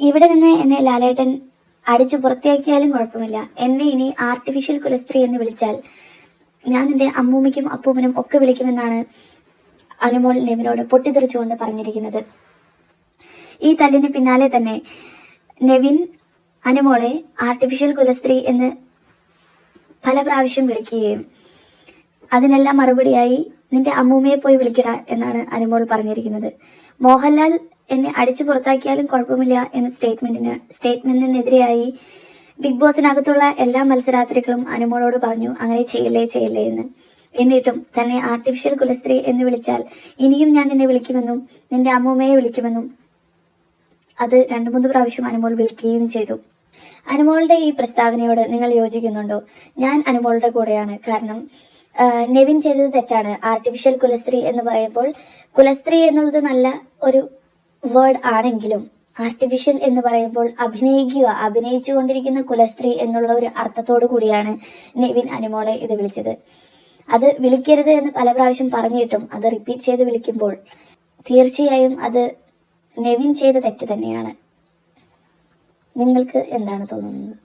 ഇവിടെ നിന്ന് എന്നെ ലാലേട്ടൻ അടിച്ചു പുറത്തേക്കിയാലും കുഴപ്പമില്ല. എന്നെ ഇനി ആർട്ടിഫിഷ്യൽ കുലസ്ത്രീ എന്ന് വിളിച്ചാൽ ഞാൻ നിന്റെ അമ്മൂമ്മയ്ക്കും അപ്പൂമ്മനും ഒക്കെ വിളിക്കുമെന്നാണ് അനുമോൾ നെവിനോട് പൊട്ടിത്തെറിച്ചുകൊണ്ട് പറഞ്ഞിരിക്കുന്നത്. ഈ തല്ലിന് പിന്നാലെ തന്നെ നെവിൻ അനുമോളെ ആർട്ടിഫിഷ്യൽ കുലസ്ത്രീ എന്ന് പല പ്രാവശ്യം വിളിക്കുകയും അതിനെല്ലാം മറുപടിയായി നിന്റെ അമ്മൂമ്മയെ പോയി വിളിക്കട എന്നാണ് അനുമോൾ പറഞ്ഞിരിക്കുന്നത്. മോഹൻലാൽ എന്നെ അടിച്ചു പുറത്താക്കിയാലും കുഴപ്പമില്ല എന്ന സ്റ്റേറ്റ്മെന്റിന് സ്റ്റേറ്റ്മെന്റിനെതിരെയായി ബിഗ് ബോസിനകത്തുള്ള എല്ലാ മത്സരാർത്ഥികളും അനുമോളോട് പറഞ്ഞു അങ്ങനെ ചെയ്യല്ലേ ചെയ്യല്ലേ എന്ന്. എന്നിട്ടും തന്നെ ആർട്ടിഫിഷ്യൽ കുലസ്ത്രീ എന്ന് വിളിച്ചാൽ ഇനിയും ഞാൻ നിന്നെ വിളിക്കുമെന്നും നിന്റെ അമ്മൂമ്മയെ വിളിക്കുമെന്നും അത് രണ്ടു മൂന്ന് പ്രാവശ്യം അനുമോൾ വിളിക്കുകയും ചെയ്തു. അനുമോളുടെ ഈ പ്രസ്താവനയോട് നിങ്ങൾ യോജിക്കുന്നുണ്ടോ? ഞാൻ അനുമോളുടെ കൂടെയാണ്. കാരണം നെവിൻ ചെയ്തത് തെറ്റാണ്. ആർട്ടിഫിഷ്യൽ കുലസ്ത്രീ എന്ന് പറയുമ്പോൾ കുലസ്ത്രീ എന്നുള്ളത് നല്ല ഒരു വേർഡ് ആണെങ്കിലും ആർട്ടിഫിഷ്യൽ എന്ന് പറയുമ്പോൾ അഭിനയിക്കുക അഭിനയിച്ചു കൊണ്ടിരിക്കുന്ന കുലസ്ത്രീ എന്നുള്ള ഒരു അർത്ഥത്തോടു കൂടിയാണ് നെവിൻ അനുമോളെ ഇത് വിളിച്ചത്. അത് വിളിക്കരുത് എന്ന് പല പ്രാവശ്യം പറഞ്ഞിട്ടും അത് റിപ്പീറ്റ് ചെയ്ത് വിളിക്കുമ്പോൾ തീർച്ചയായും അത് നെവിൻ ചെയ്ത തെറ്റ് തന്നെയാണ്. നിങ്ങൾക്ക് എന്താണ് തോന്നുന്നത്?